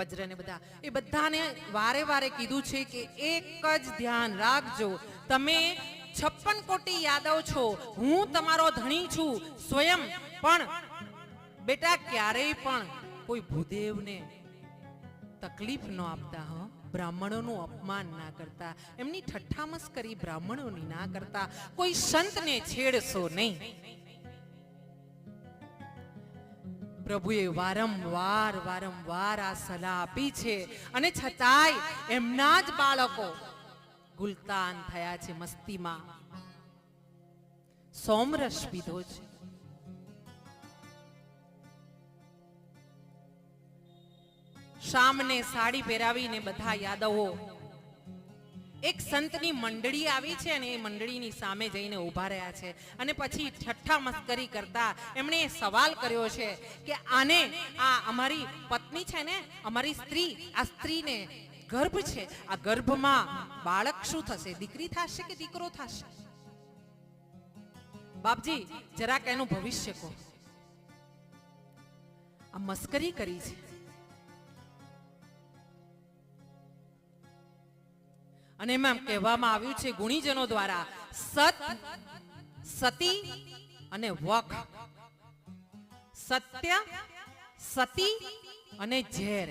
વજ્રને બધા. એ બધાને વારે વારે કીધું છે કે એક જ ધ્યાન રાખજો. તમે છપ્પન કોટી યાદવ છો. હું તમારો ધણી છું. સ્વયં. પણ બેટા ક્યારેય પણ કોઈ ભૂદેવને તકલીફ ન આપતા, હો. બ્રાહ્મણોનું અપમાન ના કરતા. એમની ઠઠ્ઠામસ કરી બ્રાહ્મણોની ના કરતા. કોઈ સંતને છેડશો નહીં. પ્રભુએ વારંવાર વારંવાર આ સલાહ આપી છે. અને છતાંય એમના જ બાળકો ગુલતાન થયા છે મસ્તીમાં. સોમરસ પીધો છે. શામને સાડી પહેરાવીને બધા યાદવો એક સંતની મંડળી આવી છે અને એ મંડળીની સામે જઈને ઊભા રહ્યા છે. અને પછી ઠઠ્ઠા મસ્કરી કરતા એમણે સવાલ કર્યો છે કે આને, આ અમારી પત્ની છે ને, અમારી સ્ત્રી, આ સ્ત્રીને ગર્ભ છે. આ ગર્ભમાં બાળક શું થશે? દીકરી થશે કે દીકરો થશે? બાપજી, જરાક એનું ભવિષ્ય કહો. આ મસ્કરી કરી છે. અને એમાં કહેવામાં આવ્યું છે, ગુણીજનો દ્વારા સત, સતી અને વખ. સત્ય, સતી અને ઝેર.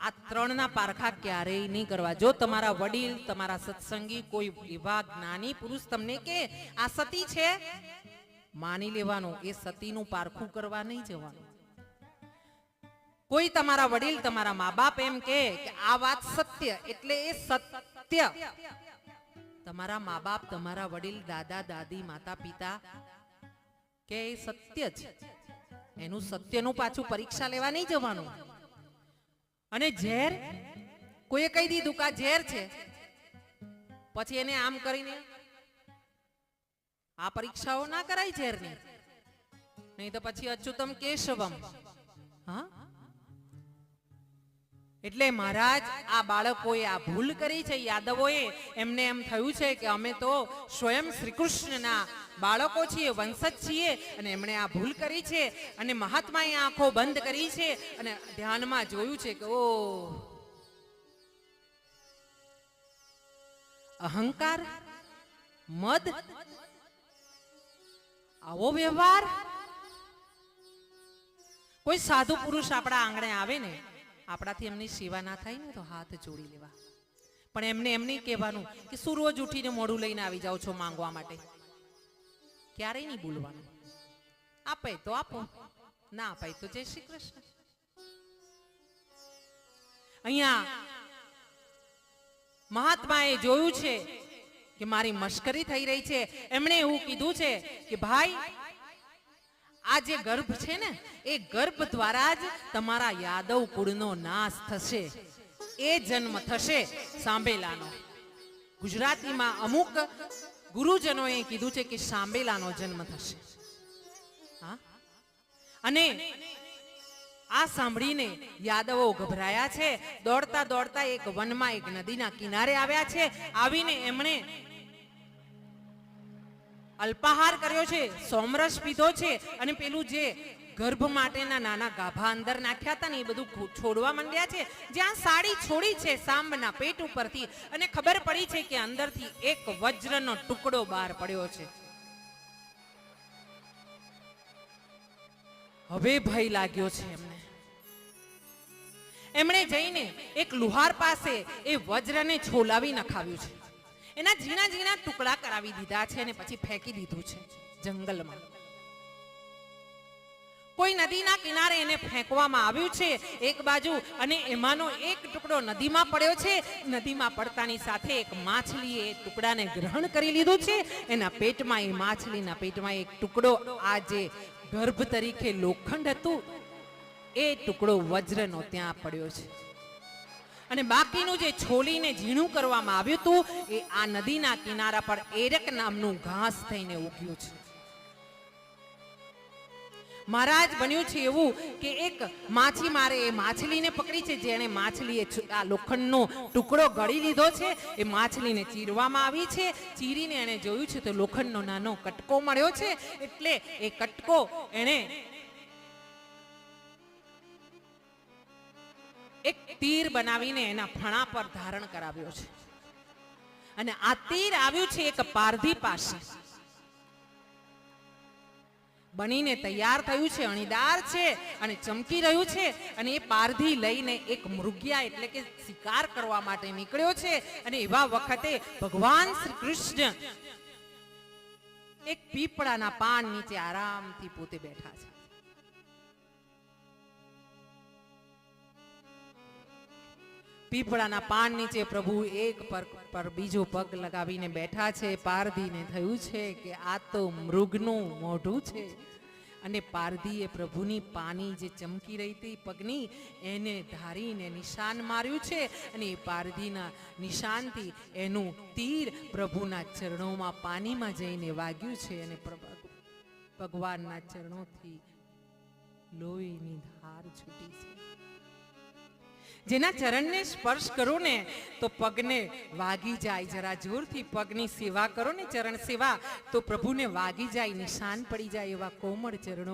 આ ત્રણના પારખા ક્યારેય નહીં કરવા. જો તમારા વડીલ, તમારા સત્સંગી, કોઈ એવા જ્ઞાની પુરુષ તમને કે, આ સતી છે, માની લેવાનું. એ સતીનું પારખું કરવા નહીં જવાનું. કોઈ તમારા વડીલ તમારા મા બાપ એમ કે આ વાત સત્ય એટલે એ સત્ય. તમારા મા બાપ તમારા વડીલ, દાદા, દાદી, માતા, પિતા કે એ સત્ય છે એનું સત્યનું પાછું પરીક્ષા લેવા નહીં જવાનું. અને ઝેર, કોઈએ કહી દીધું કે ઝેર છે. પછી એને આમ કરીને આ પરીક્ષાઓ ના કરાય ઝેરની. નહીં તો પછી અચ્યુતમ કેશવમ. હા? એટલે મહારાજ, આ બાળકોએ આ ભૂલ કરી છે, યાદવોએ. એમને એમ થયું છે કે અમે તો સ્વયં શ્રી કૃષ્ણના બાળકો છીએ, વંશજ છીએ, અને એમણે આ ભૂલ કરી છે, અને મહાત્માએ આંખો બંધ કરી છે, અને ધ્યાનમાં જોયું છે કે, ઓ, અહંકાર, મદ, આવો વ્યવહાર? કોઈ સાધુ પુરુષ આપણા આંગણે આવે ને? આપણાથી એમની સેવા ના થાય ને, તો હાથ જોડી લેવા. પણ એમને એમ નહીં કહેવાનું કે શું ઉઠીને મોઢું લઈને આવી જાઓ છો માંગવા માટે. ક્યારેય નહીં બોલવાનું. આપે તો આપો. ના અપાય તો જય શ્રી કૃષ્ણ. અહીંયા મહાત્માએ જોયું છે કે મારી મશ્કરી થઈ રહી છે. એમણે એવું કીધું છે કે ભાઈ આ જે ગર્ભ છે ને, એ ગર્ભ દ્વારા જ તમારા યાદવ કુળનો નાશ થશે. એ જન્મ થશે સાંભેલાનો ગુજરાતીમાં અમુક ગુરુજનોએ કીધું છે કે સાંબેલાનો જન્મ થશે. હા? અને આ સાંભળીને યાદવો ગભરાયા છે. દોડતા દોડતા એક વનમાં એક નદીના કિનારે આવ્યા છે. આવીને એમણે અલ્પાહાર કર્યો છે, સોમરસ પીધો છે અને પેલું જે ગર્ભ માટેના નાના ગાભા અંદર નાખ્યા હતા ને એ બધું છોડવા માંડ્યા છે. જ્યાં સાડી છોડી છે સાંભના પેટ ઉપરથી અને ખબર પડી છે કે અંદરથી એક વજ્રનો ટુકડો બહાર પડ્યો છે. હવે ભય લાગ્યો છે એમને. એમણે જઈને એક લુહાર પાસે એ વજ્રને છોલાવી નખાવ્યું છે. એના ઝીણા ઝીણા ટુકડા કરાવી દીધા છે અને પછી ફેંકી દીધું છે જંગલમાં. કોઈ નદીના કિનારે એને ફેંકવામાં આવ્યું છે એક બાજુ અને એમાંનો એક ટુકડો નદીમાં પડ્યો છે. નદીમાં પડતાની સાથે એક માછલીએ એ ટુકડાને ગ્રહણ કરી લીધું છે. એના પેટમાં, એ માછલીના પેટમાં એક ટુકડો આ જે ગર્ભ તરીકે લોખંડ હતું. એ ટુકડો વજ્રનો ત્યાં પડ્યો છે. અને બાકીનું જે છોલીને ઝીણું કરવામાં આવ્યું હતું, એ આ નદીના કિનારા પર એરક નામનું ઘાસ થઈને ઉગ્યું છે. મહારાજ બન્યું છે એવું કે એક માછીમારે એ માછલીને પકડી છે, જેણે માછલીએ આ લોખંડનો ટુકડો ગળી લીધો છે, એ માછલીને ચીરવામાં આવી છે, ચીરીને એણે જોયું છે તો લોખંડનો નાનો કટકો મળ્યો છે, એટલે એ કટકો એણે એક તીર બનાવીને એના ફણા પર ધારણ કરાવ્યો છે. અને આ તીર આવ્યું છે એક પારધી પાસે. બનીને તૈયાર થયું છે, અણીદાર છે, અને ચમકી રહ્યું છે, અને એ પારધી લઈને એક મૃગ્યા એટલે કે શિકાર કરવા માટે નીકળ્યો છે, અને એવા વખતે ભગવાન શ્રી કૃષ્ણ એક પીપળાના પાન નીચે આરામથી પોતે બેઠા છે. પીપળાના પાન નીચે પ્રભુ એક પર પર બીજો પગ લગાવીને બેઠા છે. પારધીને થયું છે કે આ તો મૃગનું મોઢું છે. અને પારધીએ પ્રભુની પાની જે ચમકી રહી હતી પગની, એને ધારીને નિશાન માર્યું છે. અને એ પારધીના નિશાનથી એનું તીર પ્રભુના ચરણોમાં પાણીમાં જઈને વાગ્યું છે. અને ભગવાનના ચરણોથી લોહીની ધાર છૂટી છે. જેના ચરણને સ્પર્શ કરો ને, તો પગને વાગી જાય. જરા જોરથી પગની સેવા કરો ને ચરણ સેવા, તો પ્રભુને વાગી જાય, નિશાન પડી જાય એવા કોમળ ચરણો.